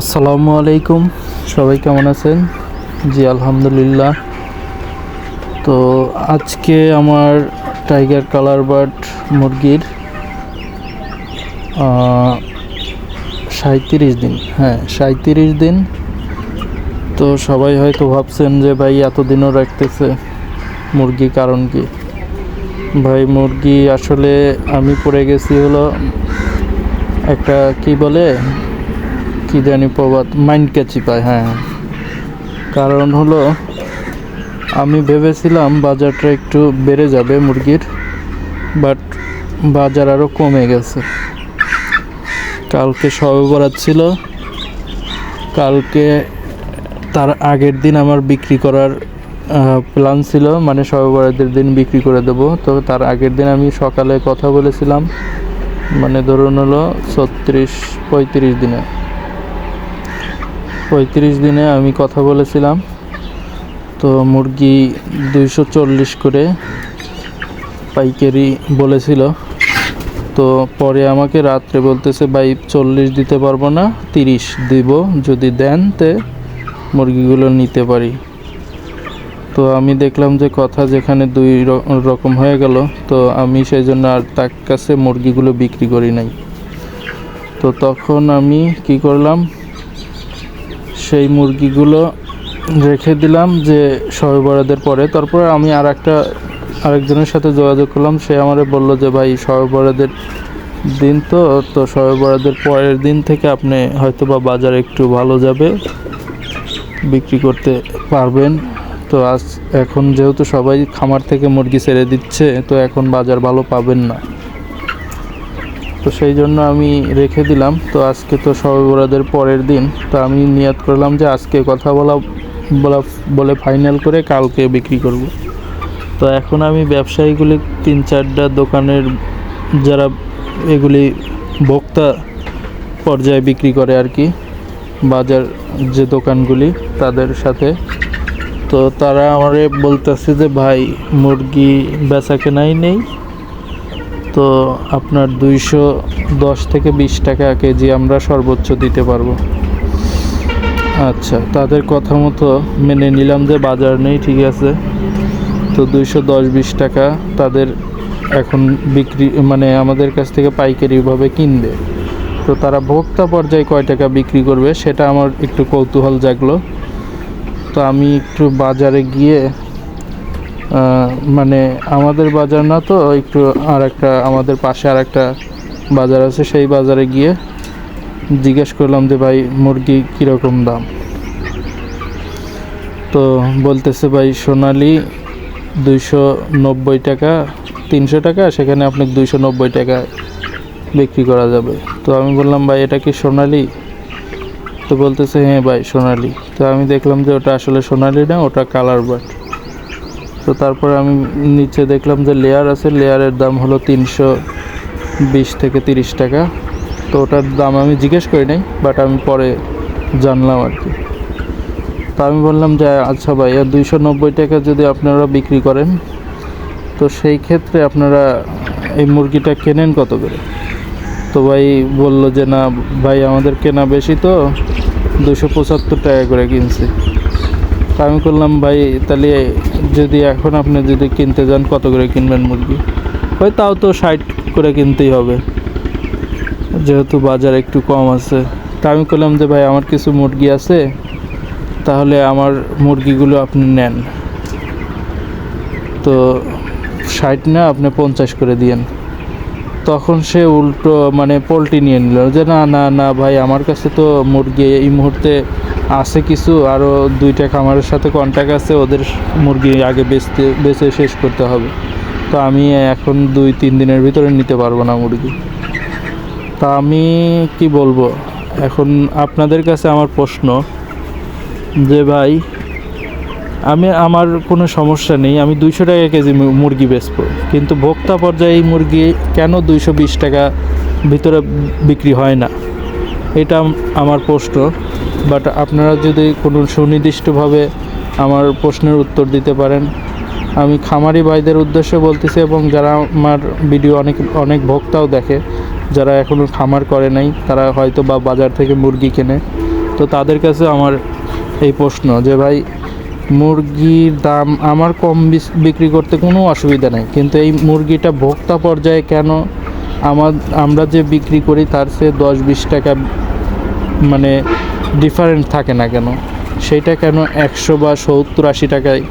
আসসালামু আলাইকুম। সবাই কেমন আছেন? জি, আলহামদুলিল্লাহ। তো আজকে আমার টাইগার কালার বার্ড মুরগির সাঁত্রিশ দিন। হ্যাঁ সাঁত্রিশ দিন। তো সবাই হয়তো ভাবছেন যে, ভাই, এতদিনও রাখতেছে মুরগি, কারণ কি? ভাই, মুরগি আসলে আমি পড়ে গেছি হলো একটা কি বলে? কি জানি প্রবাদ মাইন্ড ক্যাচি পায় হ্যাঁ। কারণ হলো, আমি ভেবেছিলাম বাজারটা একটু বেড়ে যাবে মুরগির বাট বাজার আরও কমে গেছে। কালকে সবে ছিল, কালকে তার আগের দিন আমার বিক্রি করার প্ল্যান ছিল মানে সবে বরাতের দিন বিক্রি করে দেবো। তো তার আগের দিন আমি সকালে কথা বলেছিলাম মানে ধরুন হলো ছত্রিশ পঁয়ত্রিশ দিনে। পঁয়ত্রিশ দিনে আমি কথা বলেছিলাম। তো মুরগি দুইশো চল্লিশ করে পাইকারি বলেছিল। তো পরে আমাকে রাত্রে বলতেছে, ভাই, চল্লিশ দিতে পারব না, তিরিশ দিব, যদি দেন তে মুরগিগুলো নিতে পারি। তো আমি দেখলাম যে কথা যেখানে দুই রকম হয়ে গেল, তো আমি সেই জন্য আর তার কাছে মুরগিগুলো বিক্রি করি নাই। তো তখন আমি কি করলাম সেই মুরগিগুলো রেখে দিলাম যে বরাদের পরে। তারপর আমি আর একটা আরেকজনের সাথে যোগাযোগ করলাম। সে আমারে বলল যে, ভাই শবে বরাদের দিন তো তো বরাদের পরের দিন থেকে আপনি হয়তো বা বাজার একটু ভালো যাবে, বিক্রি করতে পারবেন। তো আজ এখন যেহেতু সবাই খামার থেকে মুরগি ছেড়ে দিচ্ছে, তো এখন বাজার ভালো পাবেন না। তো সেই জন্য আমি রেখে দিলাম। তো আজকে তো সবে পরের দিন। তো আমি নিয়াত করলাম যে আজকে কথা বলা বলা, বলে ফাইনাল করে কালকে বিক্রি করব। তো এখন আমি ব্যবসায়ীগুলি তিন চারটা দোকানের যারা এগুলি ভোক্তা পর্যায়ে বিক্রি করে আর কি, বাজার যে দোকানগুলি তাদের সাথে। তো তারা আমারে বলতেছে যে, ভাই, মুরগি বেচা কেনাই নেই। তো আপনার দুইশো দশ থেকে বিশ টাকা কেজি আমরা সর্বোচ্চ দিতে পারব। আচ্ছা তাদের কথা মতো মেনে নিলাম যে বাজার নেই, ঠিক আছে। তো দুইশো দশ, বিশ টাকা তাদের এখন বিক্রি মানে আমাদের কাছ থেকে পাইকারিভাবে কিনবে। তো তারা ভোক্তা পর্যায়ে কয় টাকা বিক্রি করবে, সেটা আমার একটু কৌতূহল জাগলো। তো আমি একটু বাজারে গিয়ে মানে আমাদের বাজার না তো, একটু আর একটা আমাদের পাশে আর একটা বাজার আছে, সেই বাজারে গিয়ে জিজ্ঞেস করলাম যে, ভাই, মুরগি কীরকম দাম? তো বলতেছে, ভাই, সোনালি দুইশো নব্বই টাকা, তিনশো টাকা, সেখানে আপনি দুইশো নব্বই টাকা বিক্রি করা যাবে। তো আমি বললাম, ভাই, এটা কি সোনালি? তো বলতেছে হ্যাঁ ভাই, সোনালি। তো আমি দেখলাম যে, ওটা আসলে সোনালি না, ওটা কালার বাট। তো তারপরে আমি নিচে দেখলাম যে লেয়ার আছে লেয়ারের দাম হলো তিনশো বিশ থেকে তিরিশ টাকা। তো ওটার দাম আমি জিজ্ঞেস করি নাই বাট আমি পরে জানলাম আর কি। তো আমি বললাম যে আচ্ছা ভাই আর দুইশো নব্বই টাকা যদি আপনারা বিক্রি করেন, তো সেই ক্ষেত্রে আপনারা এই মুরগিটা কেনেন কত করে? তো ভাই বলল যে, না ভাই, আমাদের কেনা বেশি তো দুশো পঁচাত্তর টাকা করে কিনছি। তা আমি করলাম ভাই, তাহলে যদি এখন আপনি যদি কিনতে যান, কত করে কিনবেন মুরগি? ভাই তাও তো ষাট করে কিনতেই হবে, যেহেতু বাজার একটু কম আছে। তা আমি করলাম যে, ভাই, আমার কিছু মুরগি আছে, তাহলে আমার মুরগিগুলো আপনি নেন। তো ষাট না, আপনি পঞ্চাশ করে দিয়েন। তখন সে উল্টো মানে পোলট্রি নিয়ে নিল যে, না না না ভাই, আমার কাছে তো মুরগি এই মুহূর্তে আছে কিছু আরও দুইটা খামারের সাথে কন্ট্যাক্ট আছে, ওদের মুরগি আগে বেচতে, বেচে শেষ করতে হবে। তো আমি এখন দুই, তিন দিনের ভিতরে নিতে পারব না মুরগি। তা আমি কি বলব? এখন আপনাদের কাছে আমার প্রশ্ন যে, ভাই আমি, আমার কোনো সমস্যা নেই। আমি দুইশো টাকা কেজি মুরগি বেচবো। কিন্তু ভোক্তা পর্যায়ে এই মুরগি কেন দুইশো বিশ টাকা ভিতরে বিক্রি হয় না? এটা আমার প্রশ্ন। বাট আপনারা যদি কোনো সুনির্দিষ্টভাবে আমার প্রশ্নের উত্তর দিতে পারেন। আমি খামারি ভাইদের উদ্দেশ্যে বলতেছি এবং যারা আমার ভিডিও অনেক অনেক ভোক্তাও দেখে, যারা এখনও খামার করে নাই, তারা হয়তো বা বাজার থেকে মুরগি কেনে। তো তাদের কাছে আমার এই প্রশ্ন যে, ভাই মুরগির দাম, আমার কম বিক্রি করতে কোনো অসুবিধা নেই। কিন্তু এই মুরগিটা ভোক্তা পর্যায়ে কেন আমার, আমরা যে বিক্রি করি তার চেয়ে দশ বিশ টাকা মানে ডিফারেন্ট থাকে না কেন? সেইটা কেন একশো বা সত্তর আশি টাকায়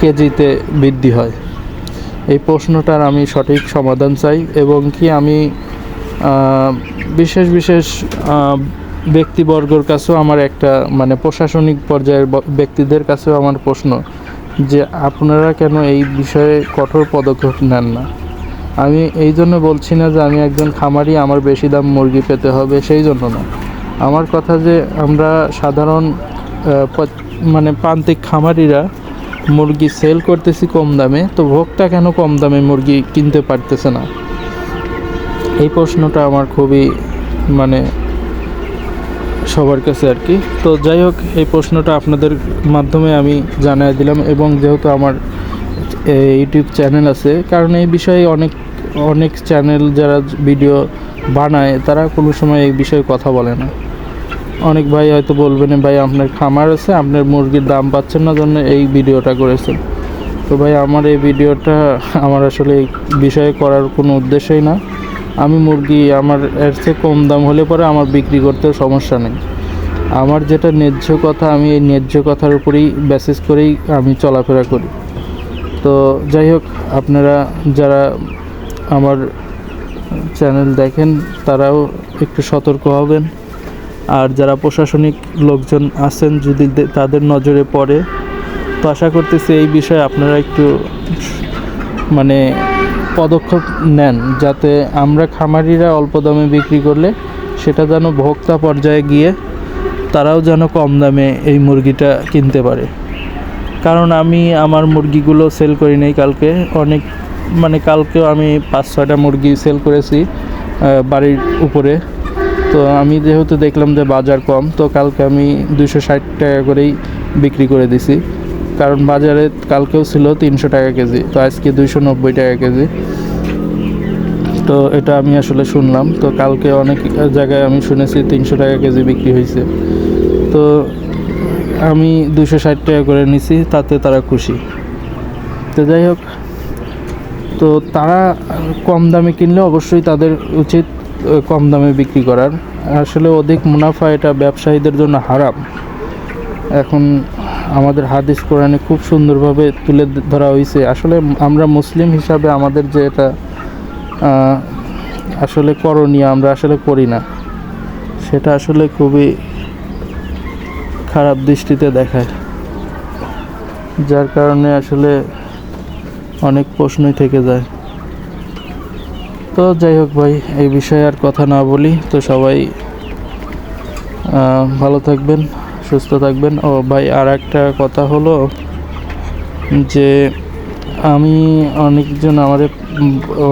কেজিতে বৃদ্ধি হয়? এই প্রশ্নটার আমি সঠিক সমাধান চাই এবং কি আমি বিশেষ বিশেষ ব্যক্তিবর্গর কাছেও আমার একটা মানে প্রশাসনিক পর্যায়ের ব্যক্তিদের কাছেও আমার প্রশ্ন যে আপনারা কেন এই বিষয়ে কঠোর পদক্ষেপ নেন না? আমি এই জন্য বলছি না যে আমি একজন খামারি, আমার বেশি দাম মুরগি পেতে হবে, সেই জন্য না। আমার কথা যে আমরা সাধারণ মানে প্রান্তিক খামারিরা মুরগি সেল করতেছি কম দামে, তো ভোক্তা কেন কম দামে মুরগি কিনতে পারতেছে না? এই প্রশ্নটা আমার খুবই মানে সবার কাছে আর কি। তো যাই হোক, এই প্রশ্নটা আপনাদের মাধ্যমে আমি জানাই দিলাম এবং যেহেতু আমার ইউটিউব চ্যানেল আছে, কারণ এই বিষয়ে অনেক অনেক চ্যানেল যারা ভিডিও বানায়, তারা কোনো সময় এই বিষয়ে কথা বলে না। অনেক ভাই হয়তো বলবেন, ভাই, আপনার খামার আছে, আপনার মুরগির দাম পাচ্ছেন না জন্য এই ভিডিওটা করেছেন। তো ভাই, আমার এই ভিডিওটা আমার আসলে এই বিষয়ে করার কোনো উদ্দেশ্যই না। আমি মুরগি, আমার এর চেয়ে কম দাম হলে পরে আমার বিক্রি করতেও সমস্যা নেই। আমার যেটা ন্যায্য কথা, আমি এই ন্যায্য কথার উপরেই বেসিস করেই আমি চলাফেরা করি। তো যাই হোক, আপনারা যারা আমার চ্যানেল দেখেন, তারাও একটু সতর্ক হবেন। আর যারা প্রশাসনিক লোকজন আছেন, যদি তাদের নজরে পড়ে, তো আশা করতেছি এই বিষয়ে আপনারা একটু মানে পদক্ষেপ নেন যাতে আমরা খামারিরা অল্প দামে বিক্রি করলে সেটা যেন ভোক্তা পর্যায়ে গিয়ে তারাও যেন কম দামে এই মুরগিটা কিনতে পারে। কারণ আমি আমার মুরগিগুলো সেল করি নাই কালকে, অনেক মানে কালকেও আমি পাঁচ ছয়টা মুরগি সেল করেছি বাড়ির উপরে। তো আমি যেহেতু দেখলাম যে বাজার কম, তো কালকে আমি দুশো ষাট টাকা করেই বিক্রি করে দিছি। কারণ বাজারে কালকেও ছিল তিনশো টাকা কেজি, তো আজকে দুইশো নব্বই টাকা কেজি। তো এটা আমি আসলে শুনলাম, তো কালকে অনেক জায়গায় আমি শুনেছি তিনশো টাকা কেজি বিক্রি হয়েছে। তো আমি দুশো ষাট টাকা করে নিছি, তাতে তারা খুশি। তো যাই হোক, তো তারা কম দামে কিনলে অবশ্যই তাদের উচিত কম দামে বিক্রি করার। আসলে অধিক মুনাফা এটা ব্যবসায়ীদের জন্য হারাম। এখন আমাদের হাদিস কোরআনে খুব সুন্দরভাবে তুলে ধরা হয়েছে। আসলে আমরা মুসলিম হিসাবে আমাদের যে এটা আসলে করণীয়, আমরা আসলে করি না। সেটা আসলে খুবই খারাপ দৃষ্টিতে দেখায়। যার কারণে আসলে অনেক প্রশ্নই থেকে যায়। তো যাই হোক ভাই, এই বিষয়ে আর কথা না বলি। তো সবাই ভালো থাকবেন। সুস্থ থাকবেন। ও ভাই আর একটা কথা হলো যে, আমি অনেকজন আমার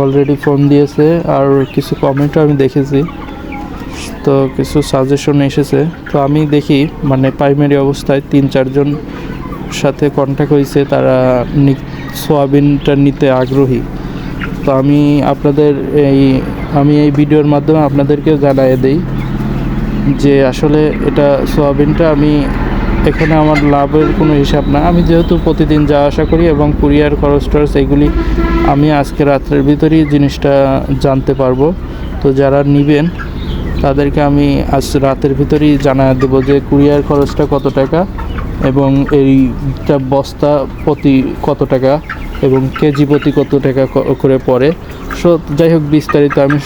অলরেডি ফোন দিয়েছে আর কিছু কমেন্টও আমি দেখেছি। তো কিছু সাজেশন এসেছে। তো আমি দেখি মানে প্রাইমারি অবস্থায় তিন, চারজন সাথে কন্ট্যাক্ট হয়েছে, তারা সোয়াবিনটা নিতে আগ্রহী। তো আমি আপনাদের এই, আমি এই ভিডিওর মাধ্যমে আপনাদেরকেও জানাই দেই। যে আসলে এটা সোয়াবিনটা আমি এখানে আমার লাভের কোনো হিসাব না। আমি যেহেতু প্রতিদিন যাওয়া আসা করি এবং কুরিয়ার খরচ টরচ এগুলি আমি আজকে রাত্রের ভিতরেই জিনিসটা জানতে পারব। তো যারা নেবেন, তাদেরকে আমি আজ রাতের ভিতরেই জানা দেবো যে কুরিয়ার খরচটা কত টাকা এবং এইটা বস্তা প্রতি কত টাকা। এবং কেজি প্রতি কত টাকা করে পড়ে? সো, যাই হোক, বিস্তারিত আমি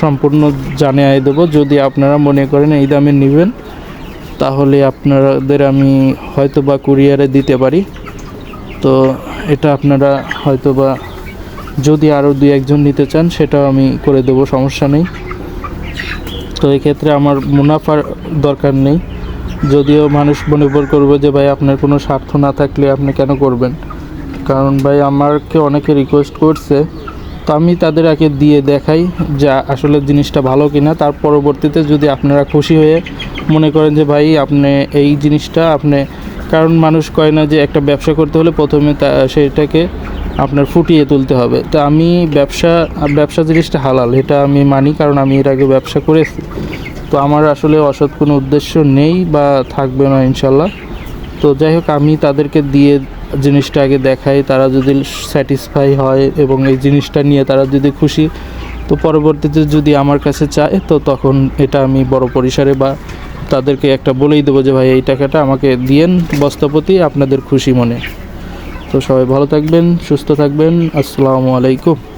সম্পূর্ণ জানিয়ে দেবো। যদি আপনারা মনে করেন এই দামে নেবেন, তাহলে আপনাদের আমি হয়তো বা কুরিয়ারে দিতে পারি। তো, এটা আপনারা হয়তো বা যদি আরও দুই একজন নিতে চান, সেটাও আমি করে দেবো, সমস্যা নেই। তো, এক্ষেত্রে আমার মুনাফার দরকার নেই। যদিও মানুষ মনে করবে যে, ভাই, আপনার কোনো স্বার্থ না থাকলে আপনি কেন করবেন? কারণ ভাই আমাকে অনেকে রিকোয়েস্ট করছে, তো আমি তাদের আগে দিয়ে দেখাই যে আসলে জিনিসটা ভালো কিনা। তার পরবর্তীতে যদি আপনারা খুশি হয়ে মনে করেন যে ভাই আপনি এই জিনিসটা আপনি, কারণ মানুষ কয় না যে একটা ব্যবসা করতে হলে প্রথমে তা সেটাকে আপনার ফুটিয়ে তুলতে হবে। তো আমি ব্যবসা ব্যবসা জিনিসটা হালাল, এটা আমি মানি কারণ আমি এর আগে ব্যবসা করেছি। তো আমার আসলে অসৎ কোনো উদ্দেশ্য নেই বা থাকবে না ইনশাল্লাহ। তো যাই হোক, আমি তাদেরকে দিয়ে জিনিসটা আগে দেখাই, তারা যদি স্যাটিসফাই হয় এবং এই জিনিসটা নিয়ে তারা যদি খুশি, তো পরবর্তীতে যদি আমার কাছে চায়, তো তখন এটা আমি বড় পরিসরে বা তাদেরকে একটা বলেই দেবো যে, ভাই, এই টাকাটা আমাকে দিয়েন বস্তাপতি, আপনাদের খুশি মনে। তো সবাই ভালো থাকবেন, সুস্থ থাকবেন, আসসালামু আলাইকুম।